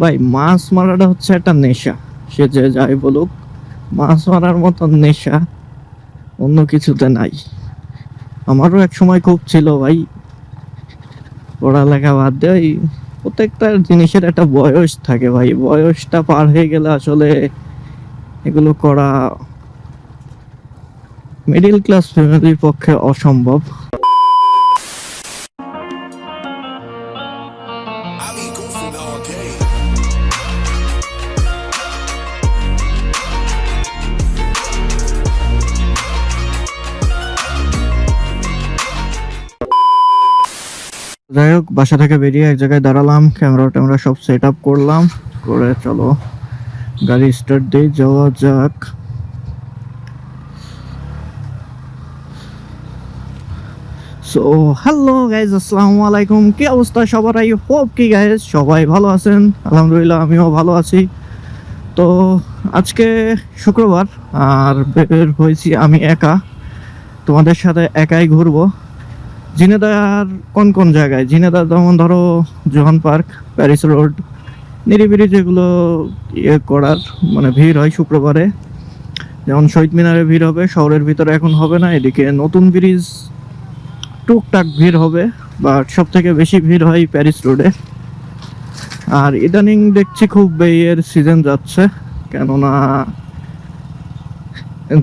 ভাই, মাছ মারাটা হচ্ছে একটা নেশা। সে যে যাই বলুক, মাছ মারার মতো নেশা অন্য কিছুতে নাই। আমারও এক সময় খুব ছিল ভাই। পড়ালেখা বাদ দিয়ে ওই প্রত্যেকটা জিনিসের একটা বয়স থাকে ভাই। বয়সটা পার হয়ে গেলে আসলে এগুলো করা মিডিল ক্লাস ফ্যামিলির পক্ষে অসম্ভব. যাই হোক, বাসা থেকে বেরিয়ে এক জায়গায় দাঁড়ালাম ক্যামেরা ট্যামেরা সব সেট আপ করলাম, করে চলো, গাড়ি স্টার্ট দিয়ে যাওয়া যাক। সো হ্যালো গাইজ আসসালামু আলাইকুম, কি অবস্থা সবার আই হোপ কি গাইজ সবাই ভালো আছেন? আলহামদুলিল্লাহ, আমিও ভালো আছি। তো, আজকে শুক্রবার, আর বের হয়েছি আমি একা। তোমাদের সাথে একাই ঘুরবো। ঝিনেদার কোন কোন জায়গায়? ঝিনেদার যেমন ধরো জোহান পার্ক, প্যারিস রোড নিরিবিরি যেগুলো ইয়ে করার মানে ভিড় হয় শুক্রবারে, যেমন শহীদ মিনারে ভিড় হবে, শহরের ভিতরে এখন হবে না, এদিকে নতুন ব্রিজ, টুকটাক ভিড় হবে বাট সব থেকে বেশি ভিড় হয় প্যারিস রোডে। আর ইদানিং দেখছি খুব বিয়ের সিজন যাচ্ছে, কেননা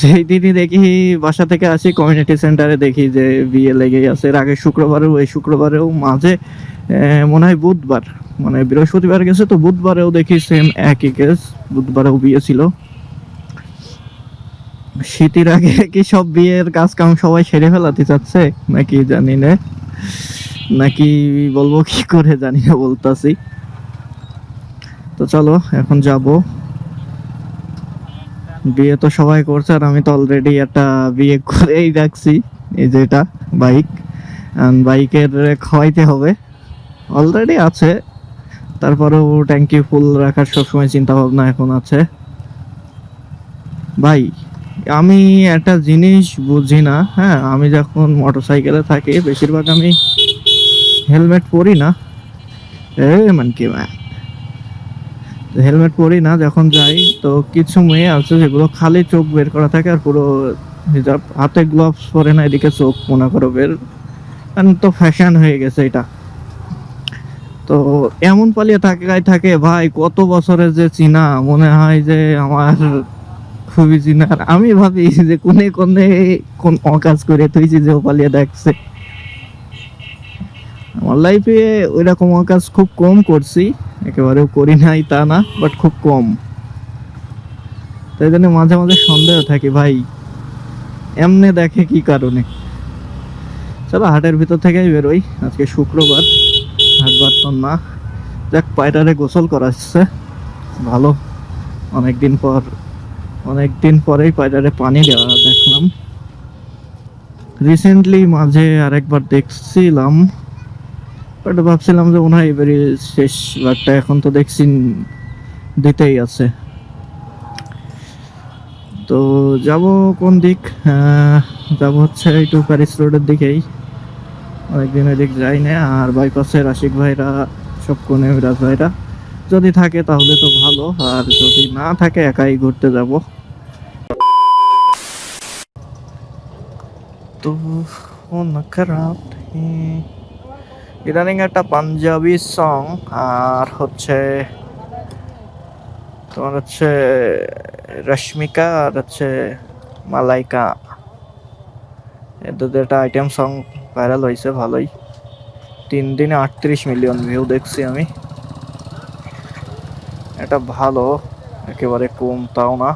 যেই দিনই দেখি বাসা থেকে আসি কমিউনিটি সেন্টারে দেখি যে বিয়ে লেগেই আছে। এর আগে শুক্রবারেও, এই শুক্রবারেও মাঝে মনে হয় বুধবার মানে বৃহস্পতিবার গেছে তো বুধবারেও দেখি সেম একই কেস বুধবারেও বিয়ে ছিল। শীতের আগে কি সব বিয়ের কাজ কাম সবাই সেরে ফেলাতে চাচ্ছে? নাকি জানি না। নাকি বলব কি করে জানি না বলতাছি। তো চলো, এখন যাব। বিয়ে তো সবাই করছে আর আমি তো অলরেডি একটা বিয়ে করেই রাখছি, এই যে এটা বাইক বাইকের খাওয়াইতে হবে অলরেডি আছে। তারপরেও ট্যাঙ্কি ফুল রাখার সবসময় চিন্তা ভাবনা এখন আছে। ভাই, আমি একটা জিনিস বুঝি না হ্যাঁ আমি যখন মোটরসাইকেলে থাকি, বেশিরভাগ আমি হেলমেট পরি না। এ মানে কি হেলমেট পরি না, যখন যাই, তো কিছু মেয়ে আছে যেগুলো খালি চোখ বের করা থাকে আর পুরো হিজাব, হাতে গ্লোভস পরে না, এদিকে চোখ, মনে করো বের। আর তো ফ্যাশন হয়ে গেছে এটা। তো এমন পালিয়ে থাকে থাকে, ভাই, কত বছরের যে চিনা, মনে হয় যে আমার খুবই চিনা। আর আমি ভাবি যে কোনে কোনে কোন অকাজ করে তুই যে ও পালিয়ে দেখছে। আমার লাইফে ওইরকম কাজ খুব কম করছি, একেবারেও করি নাই তা না বাট খুব কম। তাই জন্য মাঝে মাঝে সন্দেহ থাকে, ভাই, এমনে দেখে কি কারণে? চলো হাটের ভিতর থেকেই বেরোই, আজকে শুক্রবার হাটবার তো না। যাক, পায়রারে গোসল করাচ্ছে, ভালো। অনেকদিন পর, অনেকদিন পরেই পায়রারে পানি দেওয়া দেখলাম। রিসেন্টলি মাঝে আরেকবার দেখছিলাম। বাট ভাবছিলাম যে মনে হয় এবারে শেষ বারটা এখন তো দেখছি দিতেই আছে। তো যাব কোন দিক? যাব হচ্ছে একটু প্যারিস রোডের দিকেই। অনেকদিন ওই দিক যাই না আর বাইপাসে রাশিক ভাইরা, সব কোনে মিরাজ ভাইরা। যদি থাকে তাহলে তো ভালো, আর যদি না থাকে একাই ঘুরতে যাব। তো খারাপ নেই। ইদানিং একটা পাঞ্জাবি সং আর হচ্ছে তোমার হচ্ছে রশ্মিকা, আর হচ্ছে মালাইকা। এদের একটা আইটেম সং ভাইরাল হয়েছে, ভালোই। তিন দিনে আটত্রিশ মিলিয়ন ভিউ দেখছি আমি। এটা ভালো, একেবারে কম, তাও না।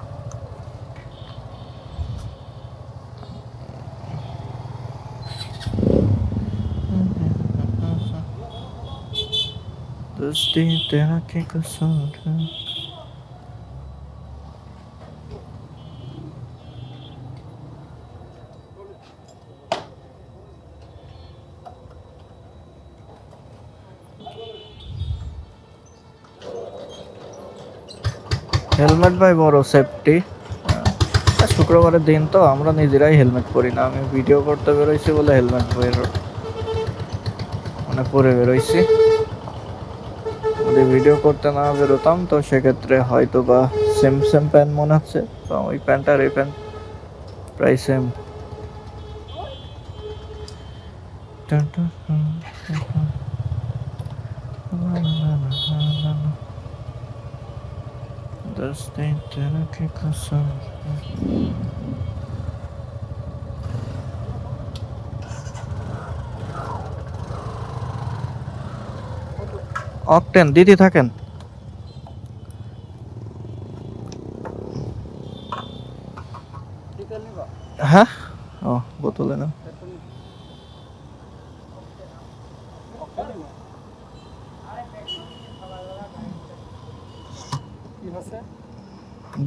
दोस्ती तेरा क्या कसूर है হেলমেট ভাই বড় সেফটি শুক্রবারের দিন তো আমরা নিজেরাই হেলমেট পরি না আমি ভিডিও করতে বেরোইছি বলে হেলমেট বের মানে পরে বেরোইছি যদি ভিডিও করতে না বেরোতাম তো সেক্ষেত্রে হয়তো বা সেম সেম প্যান্ট মনে হচ্ছে তো ওই প্যান্ট আর এই প্যান্ট প্রায় সেম Dos dentes. অকটেন দিদি থাকেন। হ্যাঁ? ও বোতলে না?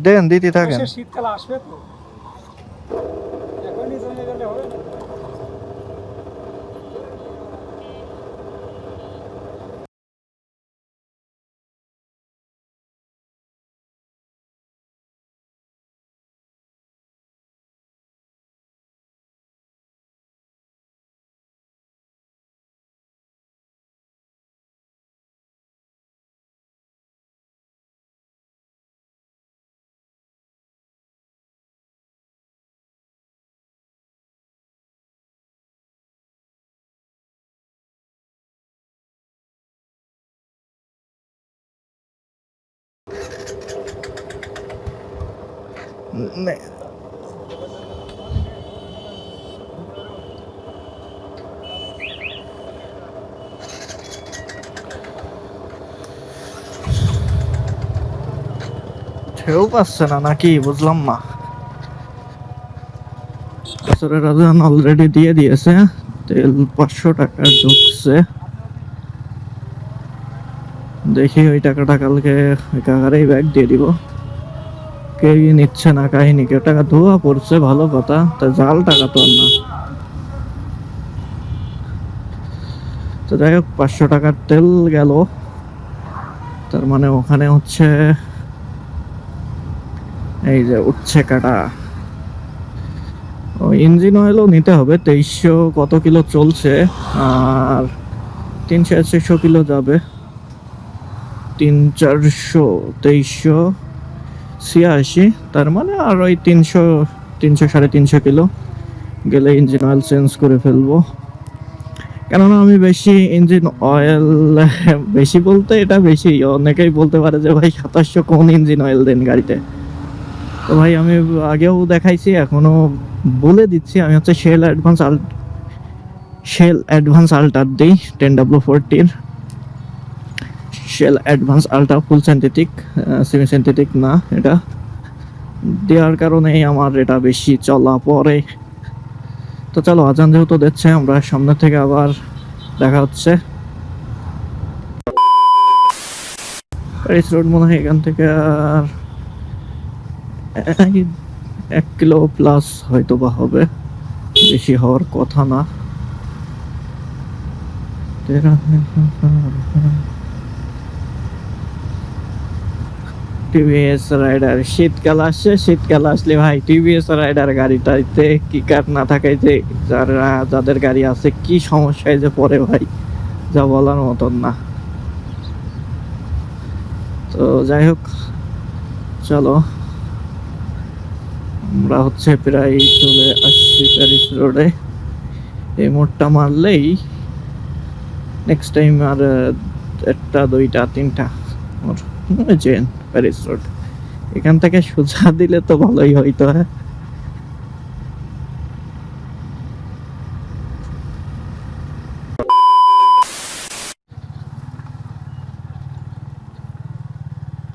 দেন দিদি থাকেন। শীতকাল আসবে তো। ঢেউ পাচ্ছে না নাকি? বুঝলাম না। বছরের রাজান অলরেডি দিয়ে দিয়েছে। তেল পাঁচশো টাকা ঢুকছে। দেখি ওই টাকাটা কালকে ওই ব্যাগ দিয়ে দিব। কেউই নিচ্ছে না কাহিনি, কেউ টাকা ধোয়া পড়ছে, ভালো কথা, তা জাল টাকা তো না। তো যাই হোক, পাঁচশো টাকার তেল গেল। তার মানে ওখানে হচ্ছে এই যে উঠছে কাটা। ইঞ্জিন অয়েলও নিতে হবে, তেইশশো কত কিলো চলছে, আর তিনশো চারশো কিলো যাবে। তিন চারশো তেইশশো, ছিয়াশি, তার মানে আর ওই তিনশো তিনশো সাড়ে তিনশো কিলো গেলে ইঞ্জিন অয়েল চেঞ্জ করে ফেলব। কেননা আমি বেশি ইঞ্জিন অয়েল বেশি বলতে এটা বেশি, অনেকেই বলতে পারে যে ভাই সাতাশশো কোন ইঞ্জিন অয়েল দেন গাড়িতে। তো ভাই আমি আগেও দেখাইছি এখনও বলে দিচ্ছি, আমি হচ্ছে শেল অ্যাডভান্স আল শেল অ্যাডভান্স আল্টার দিই ten W ফোরটির Shell advance ultra full synthetic semi synthetic না এটা। দেওয়ার কারণেই আমার এটা বেশি চলা পড়ে। তো চলো, আজান যেহেতু দিচ্ছে, আমরা সামনে থেকে আবার দেখা হচ্ছে। রোড মনে হয় এখান থেকে আর এক কিলো প্লাস হয়তো বা হবে। বেশি হওয়ার কথা না তেরা টিভিএস রাইডার শীতকাল আসছে, শীতকাল আসলে ভাই টিভিএস রাইডার গাড়িটাতে কি কার না থাকে যে যারা, যাদের গাড়ি আছে, কি সমস্যায় যে পড়ে ভাই, যা বলার মতন না। তো যাই হোক, চলো। আমরা হচ্ছে প্রায় চলে আসছি প্যারিস রোডে এই মোড়টা মারলেই নেক্সট টাইম আর একটা, দুইটা, তিনটা মোড়। চেন প্যারিস রোড এখান থেকে সোজা দিলে তো ভালোই হইতো হ্যাঁ?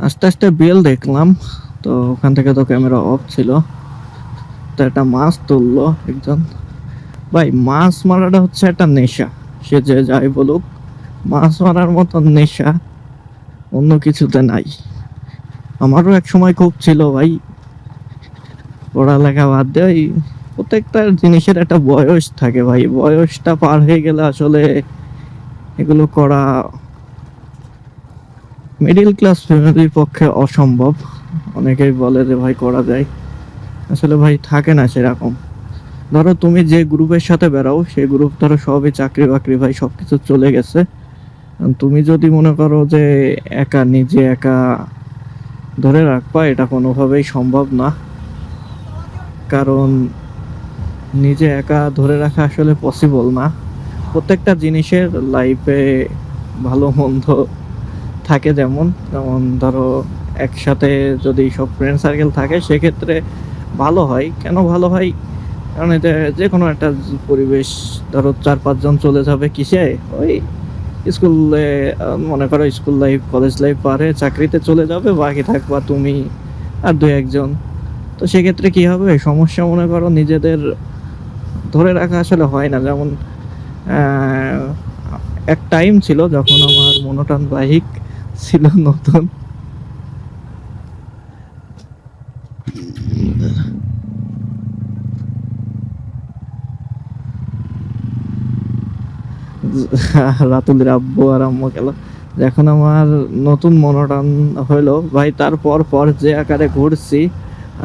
আস্তে আস্তে বেল দেখলাম, তো ওখান থেকে তো ক্যামেরা অফ ছিল। তো একটা মাছ তুললো একজন। ভাই, মাছ মারাটা হচ্ছে একটা নেশা। সে যে যাই বলুক, মাছ মারার মতো নেশা। অন্য কিছুতে নাই। আমারও এক সময় খুব ছিল ভাই। পড়ালেখা বাদ দিয়ে প্রত্যেকটা জিনিসের একটা বয়স থাকে ভাই। বয়সটা পার হয়ে গেলে আসলে এগুলো করা মিডিল ক্লাস ফ্যামিলির পক্ষে অসম্ভব। অনেকেই বলে যে ভাই করা যায়। আসলে ভাই থাকে না সেরকম। ধরো তুমি যে গ্রুপের সাথে বেরাও সেই গ্রুপ ধরো সবই চাকরি বাকরি ভাই, সবকিছু চলে গেছে। তুমি যদি মনে করো যে একা, নিজে একা ধরে রাখবা, এটা কোনোভাবেই সম্ভব না। কারণ নিজে একা ধরে রাখা আসলে পসিবল না। প্রত্যেকটা জিনিসের লাইফে ভালো, মন্দ থাকে যেমন যেমন ধরো একসাথে যদি সব ফ্রেন্ড সার্কেল থাকে, সেক্ষেত্রে ভালো হয়। কেন ভালো হয়? কারণ এটা যে কোনো একটা পরিবেশ, ধরো চার পাঁচজন চলে যাবে কিসে? ওই স্কুলে মনে করো স্কুল লাইফ, কলেজ লাইফ পারে, চাকরিতে চলে যাবে, বাকি থাকবা তুমি আর দু একজন। তো সেক্ষেত্রে কি হবে? সমস্যা মনে করো নিজেদের ধরে রাখা আসলে হয় না। যেমন এক টাইম ছিল যখন আমার মনোটান বাইক ছিল নতুন। রাতুলের আব্বু আর আম্মু গেল। এখন আমার নতুন মনোটান হইল। ভাই, তারপর পর যে আকারে ঘুরছি,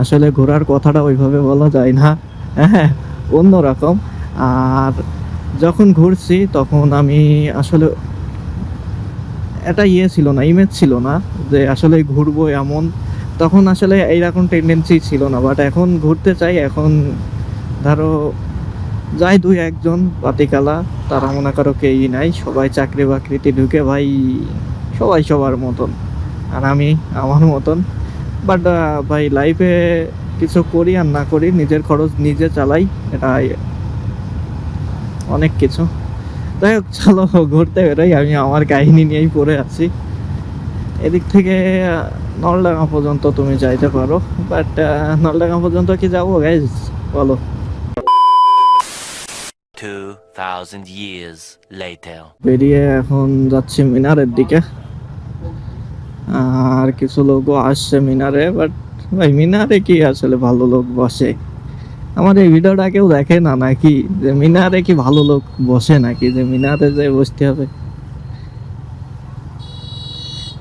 আসলে ঘোরার কথাটা ওইভাবে বলা যায় না। হ্যাঁ অন্যরকম। আর যখন ঘুরছি, তখন আমি আসলে এটা ইয়ে ছিল না ইমেজ ছিল না যে আসলে ঘুরবো এমন। তখন আসলে এইরকম টেন্ডেন্সি ছিল না বাট এখন ঘুরতে চাই, এখন ধরো যাই দুই একজন পাতিকালা তারা মনে করো কেউই নাই, সবাই চাকরি বাকরিতে ঢুকে ভাই সবাই সবার মতন। আর আমি আমার মতন। বাট ভাই লাইফে কিছু করি আর না করি, নিজের খরচ নিজে চালাই এটা অনেক কিছু। যাই হোক, চলো ঘুরতে বেরোই, আমি আমার কাহিনী নিয়েই পড়ে আছি। এদিক থেকে নলডাঙ্গা পর্যন্ত তুমি যাইতে পারো। বাট নলডাঙ্গা পর্যন্ত কি যাব গাইজ বলো। 2,000 years later. বেরিয়ে এখন যাচ্ছি মিনারের দিকে। আর কিছু লোকও আসছে মিনারে বাট ভাই মিনারে কি আসলে ভালো লোক বসে? আমার এই ভিডিওটা কেউ দেখে না নাকি? যে মিনারে কি ভালো লোক বসে নাকি? যে মিনারে যে বসতে হবে।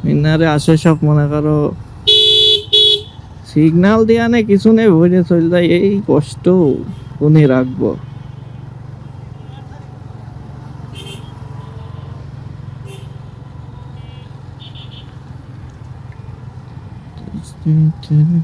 মিনারে আসে সব মনে করো সিগন্যাল দেয়া নেই কিছু নেই বুঝে চলে যায় এই কষ্ট উনি রাখব? Mm-hmm.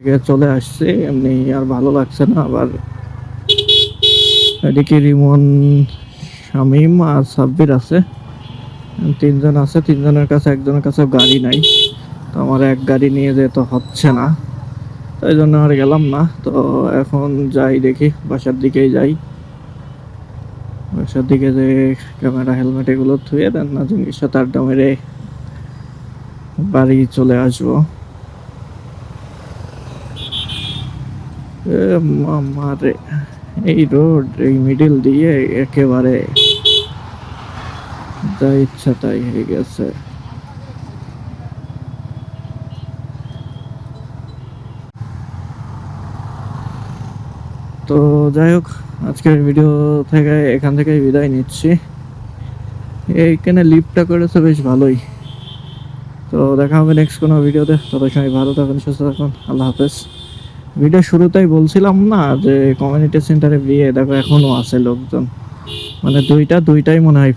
থেকে চলে আসছে। এমনি আর ভালো লাগছে না, আবার এদিকে রিমন, শামিম আর সাব্বির আছে। তিনজন আছে, তিনজনের কাছে একজনের কাছে গাড়ি নাই। তো আমার এক গাড়ি নিয়ে যেতে হচ্ছে না। তো এই জন্য আর গেলাম না। তো এখন যাই দেখি, বাসার দিকেই যাই। বাসার দিকে যে ক্যামেরা, হেলমেট এগুলো ধুয়ে দেন, না জিনিসটা তার আড্ডা মেরে বাড়ি চলে আসব। এ মামারে, এই রোড, এই মিডিল দিয়ে একেবারে যা ইচ্ছা তাই হয়ে গেছে। তো যাই হোক, আজকের ভিডিও থেকে এখান থেকে বিদায় নিচ্ছি। এইখানে লিফটটা করেছে বেশ ভালোই। তো দেখা হবে নেক্সট কোনো ভিডিওতে তবে সবাই ভালো থাকুন, সুস্থ থাকুন। আল্লাহ হাফেজ। ভিডিও শুরুতেই বলছিলাম না যে কমিউনিটি সেন্টারে বিয়ে দেখো এখনও আছে লোকজন। মানে দুইটা, দুইটাই মনে হয়